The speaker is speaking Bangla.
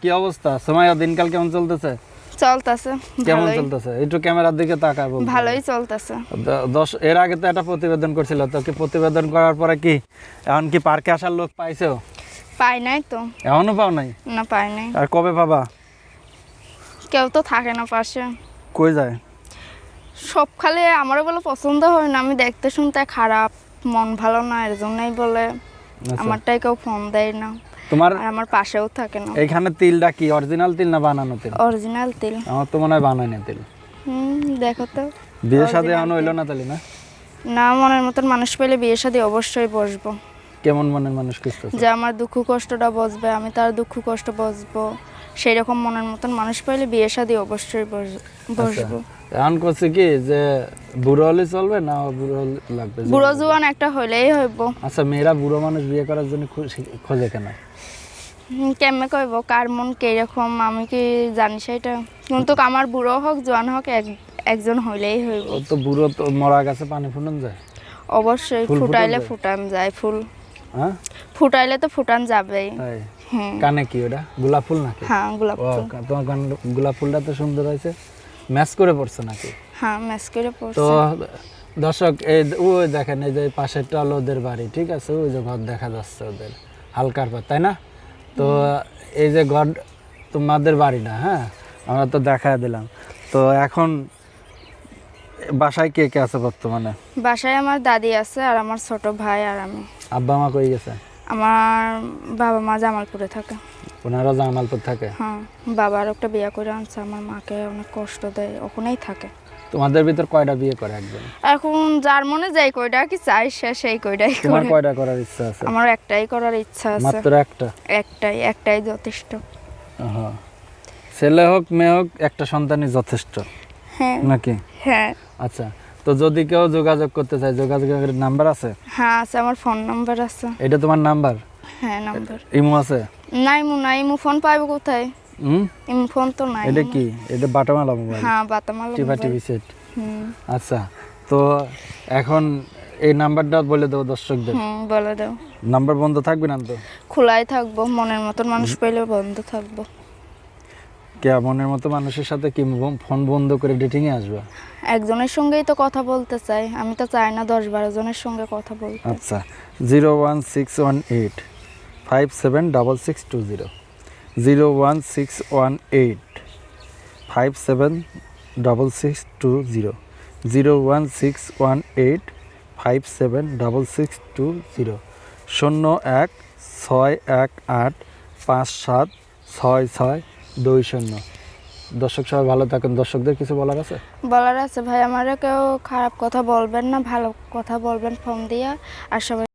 কি অবস্থা? সময় দিনকাল কেমন চলতেছে? চলতেছে কেমন চলতেছে? একটু ক্যামেরার দিকে বল ভালোই চলতেছে। দশ এর আগে তো একটা প্রতিবেদন করছিল তো কি প্রতিবেদন করার পরে কি এখন কি পার্কে আসার লোক পাইছো? পাই নাই তো। এখনও পাও নাই? না পাই নাই। আর কবে পাবা? কেউ তো থাকে না পাশে। কই যায়? সব খালি আমারও বলে পছন্দ হয় না আমি দেখতে শুনতে খারাপ মন ভালো না এর জন্যই বলে। আচ্ছা। আমারটাই কেউ ফোন দেয় না। তোমার আমার পাশেও থাকে না। এইখানে তিলটা কি? অরিজিনাল তিল না বানানো তিল? অরিজিনাল তিল। আমার তো মনে হয় বানানো তিল। হুম দেখো তো। বিয়ে সাথে আনো এখনও হইল না তাহলে না? না মনের মতন মানুষ পেলে বিয়ে শাদী অবশ্যই বসবো। কেমন মনের মানুষ খুঁজতেছে? যে আমার দুঃখ কষ্টটা বসবে আমি তার দুঃখ কষ্ট বসবো। সেই রকম মনের মতন মানুষ পাইলে বিয়ে শাদী অবশ্যই বসবো আচ্ছা। এখন করছে কি যে বুড়ো হলে চলবে না বুড়ো লাগবে? বুড়ো জুয়ান একটা হইলেই হইব। আচ্ছা মেয়েরা বুড়ো মানুষ বিয়ে করার জন্য খোঁজে কেন? কেমনে কইব? কার মন কীরকম? আমি কি জানি সেটা। কিন্তু আমার বুড়ো হোক জোয়ান হোক এক- একজন হইলেই হইব। তো বুড়ো তো মরা গাছে পানি ফুটন যায়? অবশ্যই ফুটাইলে ফুটান যায় ফুল। হ্যাঁ? ফুটাইলে তো ফুটান যাবেই। কানে কি ওটা? গোলাপ ফুল নাকি? হ্যাঁ গোলাপ ফুল। তোমার গোলাপ ফুলটা তো সুন্দর হয়েছে। ম্যাচ করে পড়ছে নাকি? হ্যাঁ ম্যাচ করে তো দর্শক এই ওই দেখেন এই যে পাশেরটা হলো ওদের বাড়ি ঠিক আছে? ওই যে ঘর দেখা যাচ্ছে ওদের হালকার পর তাই না? তো এই যে ঘর তোমাদের বাড়ি না হ্যাঁ? আমরা তো দেখা দিলাম। তো এখন বাসায় কে কে আছে বর্তমানে? বাসায় আমার দাদি আছে আর আমার ছোট ভাই আর আমি। আব্বা মা কই গেছে? আমার বাবা মা জামালপুরে থাকে। ওনারা জামালপুর থাকে? হ্যাঁ বাবার একটা বিয়ে করে আনছে আমার মাকে অনেক কষ্ট দেয় ওখানেই থাকে। তোমাদের ভিতর কয়টা বিয়ে করে একজন? এখন যার মনে যাই কয়টা কি চাই সে সেই কয়টাই করে। তোমার কয়টা করার ইচ্ছা আছে? আমার একটাই করার ইচ্ছা আছে। মাত্র একটা? একটাই একটাই যথেষ্ট। হ্যাঁ। ছেলে হোক মেয়ে হোক একটা সন্তানই যথেষ্ট। হ্যাঁ। নাকি? হ্যাঁ। আচ্ছা। তো যদি কেউ যোগাযোগ করতে চায় যোগাযোগের নাম্বার আছে? হ্যাঁ আছে আমার ফোন নাম্বার আছে। এটা তোমার নাম্বার? হ্যাঁ নাম্বার। ইমো আছে? নাই মু নাই মু ফোন পাইব কোথায়? হুম? ইমু ফোন তো নাই। এটা কি? এটা বাটামালা মোবাইল হ্যাঁ বাতামাল টিভা টিভি সেট হুম। আচ্ছা তো এখন এই নাম্বারটা বলে দেবো দর্শকদের। হুম বলে দাও। নাম্বার বন্ধ থাকবে না তো? খোলাই থাকব মনের মতন মানুষ পেলে বন্ধ থাকব। কে মনের মতো মানুষের সাথে কি ফোন বন্ধ করে ডেটিং এ আসবে? একজনের সঙ্গেই তো কথা বলতে চাই। আমি তো চাই না দশ বারো জনের সঙ্গে কথা বলতে। আচ্ছা zero one six one eight five seven double six two zero. Zero one six one eight five seven double six two zero. Zero one six one eight five seven double six two zero. শূন্য এক ছয় এক আট পাঁচ সাত ছয় ছয় দুই শূন্য। দর্শক সবাই ভালো থাকেন। দর্শকদের কিছু বলার আছে? বলার আছে, ভাই আমারে কেউ খারাপ কথা বলবেন না, ভালো কথা বলবেন, ফোন দিয়া। আর সবাই